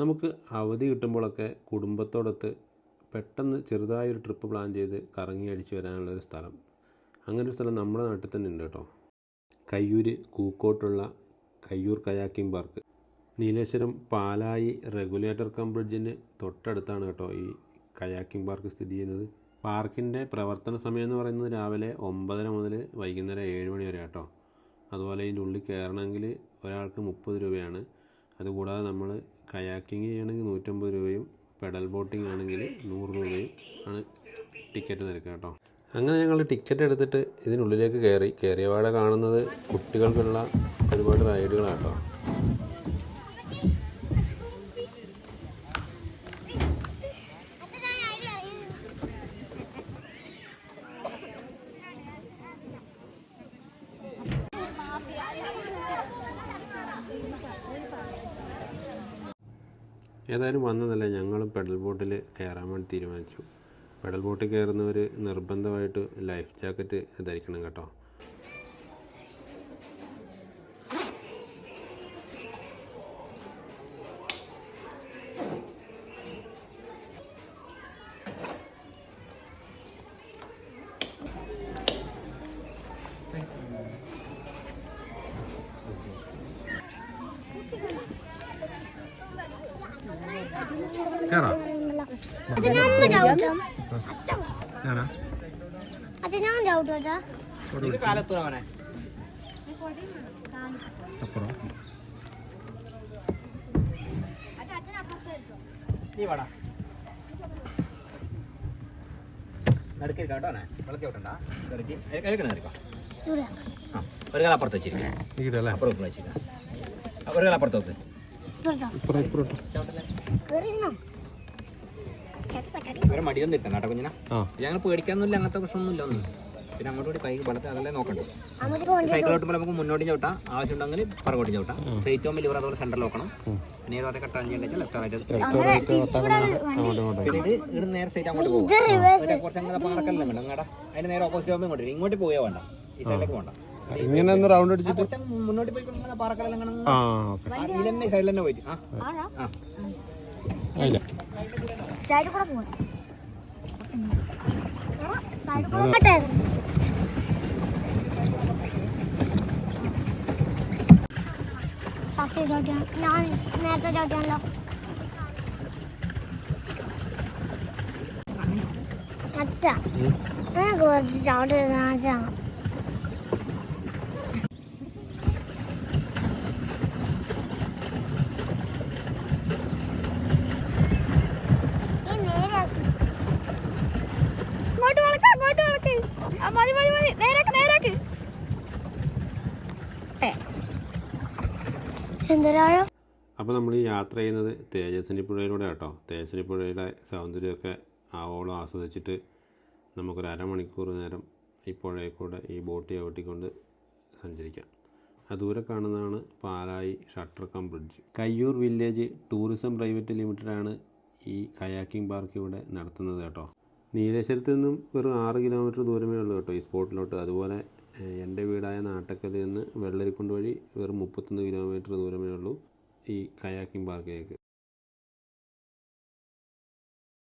നമുക്ക് അവധി കിട്ടുമ്പോഴൊക്കെ കുടുംബത്തോടൊത്ത് പെട്ടെന്ന് ചെറുതായൊരു ട്രിപ്പ് പ്ലാൻ ചെയ്ത് കറങ്ങി അടിച്ച് വരാനുള്ള ഒരു സ്ഥലം. അങ്ങനെ ഒരു സ്ഥലം നമ്മുടെ നാട്ടിൽ തന്നെ ഉണ്ട് കേട്ടോ. Kayyur കൂക്കോട്ടുള്ള Kayyur kayaking park. Nileshwaram Palayi regulator cum ബ്രിഡ്ജിന് തൊട്ടടുത്താണ് കേട്ടോ ഈ കയാക്കിംഗ് പാർക്ക് സ്ഥിതി ചെയ്യുന്നത്. പാർക്കിന്റെ പ്രവർത്തന സമയം എന്ന് പറയുന്നത് രാവിലെ ഒമ്പതര മുതൽ വൈകുന്നേരം ഏഴ് മണി വരെ കേട്ടോ. അതുപോലെ ഇതിന്റെ ഉള്ളിൽ കയറണമെങ്കിൽ ഒരാൾക്ക് മുപ്പത് രൂപയാണ്. അതുകൂടാതെ നമ്മൾ കയാക്കിങ് ചെയ്യണമെങ്കിൽ നൂറ്റമ്പത് രൂപയും പെഡൽ ബോട്ടിംഗ് ആണെങ്കിൽ നൂറ് രൂപയും ആണ് ടിക്കറ്റ് നിരക്ക് കേട്ടോ. അങ്ങനെ ഞങ്ങൾ ടിക്കറ്റ് എടുത്തിട്ട് ഇതിനുള്ളിലേക്ക് കയറി. കയറിയപാടെ കാണുന്നത് കുട്ടികൾക്കുള്ള ഒരുപാട് റൈഡുകളാണ് കേട്ടോ. ഏതായാലും വന്നതല്ല ഞങ്ങളും പെഡൽ ബോട്ടിൽ കയറാൻ വേണ്ടി തീരുമാനിച്ചു. പെഡൽ ബോട്ടിൽ കയറുന്നവർ നിർബന്ധമായിട്ട് ലൈഫ് ജാക്കറ്റ് ധരിക്കണം കേട്ടോ. അപ്പുറം. നീ വാടാ. നടുക്ക് കേട്ടോ വിളക്കി വിട്ടണ്ട ഒരു കാലം അപ്പുറത്ത് വെച്ചിരിക്കാം. അപ്പുറത്ത് വെച്ചിരിക്കാം. ഒരു കാലപ്പുറത്ത് വെക്ക്. മടിയൊന്നും ഇരുത്തണ്ട കേട്ടോ കുഞ്ഞിനെ. ഞങ്ങൾ പേടിക്കാനൊന്നുമില്ല അങ്ങനത്തെ പ്രശ്നമൊന്നുമില്ല ഒന്നും. പിന്നെ അങ്ങോട്ട് കൂടി കൈ വളർത്തി അതല്ലേ നോക്കണ്ടേ. സൈക്കിൾ ഓട്ടുമ്പോൾ നമുക്ക് മുന്നോട്ട് ചവിട്ടാം ആവശ്യമുണ്ടെങ്കിൽ പുറകോട്ട് ചവിട്ടാം. സ്ട്രേറ്റ് പോകുമ്പോൾ ലിവർ അതുപോലെ സെന്ററിൽ നോക്കണം പിന്നെ ഏതോടെ കട്ടാൻ ചെയ്യാൻ ലെഫ്റ്റ് റൈറ്റ് പിന്നെ ഇത് ഇവിടെ നേരെ സ്ട്രേറ്റ് അങ്ങോട്ട് പോകും കുറച്ച് അങ്ങനെ പാറക്കല്ലേ വേണ്ട അങ്ങടാ അതിന് നേരെ ഓപ്പോസിറ്റ് പോകുമ്പോൾ ഇങ്ങോട്ട് ഇങ്ങോട്ട് പോയാൽ വേണ്ട. ഈ സൈഡിലേക്ക് പോകണ്ട ഇങ്ങനെ ഒന്ന് റൗണ്ട് അടിച്ചിട്ട് മുന്നോട്ട് പോയി തന്നെ ഈ സൈഡിൽ തന്നെ പോയിട്ട്. ആ. അതില്ല സൈഡിൽ കൂടെ പോകണം സൈഡിൽ കൂടെ പോട്ടെ സത്യം ചവിട്ടാൻ ഞാൻ നേരത്തെ ചവിട്ടാണല്ലോ അച്ഛ എനിക്ക് കുറച്ച് ചവിട്ടുന്ന അച്ഛാ മതി മതി മതി നേരാക്ക് നേരാക്ക്. എന്തരാഴം? അപ്പോൾ നമ്മൾ ഈ യാത്ര ചെയ്യുന്നത് തേജസ്വിനി പുഴയിലൂടെ കേട്ടോ തേജസ്വിനി പുഴയുടെ സൗന്ദര്യമൊക്കെ ആവോളം ആസ്വദിച്ചിട്ട് നമുക്കൊരു അരമണിക്കൂർ നേരം ഈ പുഴയിൽ കൂടെ ഈ ബോട്ട് ചവിട്ടിക്കൊണ്ട് സഞ്ചരിക്കാം. ആ ദൂരെ കാണുന്നതാണ് Palayi shutter cum bridge. Kayyur village tourism private ലിമിറ്റഡാണ് ഈ കയാക്കിംഗ് പാർക്ക് ഇവിടെ നടത്തുന്നത് കേട്ടോ. നീലേശ്വരത്ത് നിന്നും വെറും ആറ് കിലോമീറ്റർ ദൂരമേ ഉള്ളൂ കേട്ടോ ഈ സ്പോട്ടിലോട്ട്. അതുപോലെ എന്റെ വീടായ നാട്ടക്കലിൽ നിന്ന് വെള്ളരിക്കുണ്ട് വഴി വെറും മുപ്പത്തൊന്ന് കിലോമീറ്റർ ദൂരമേ ഉള്ളൂ ഈ കയാക്കിംഗ് പാർക്കിലേക്ക്.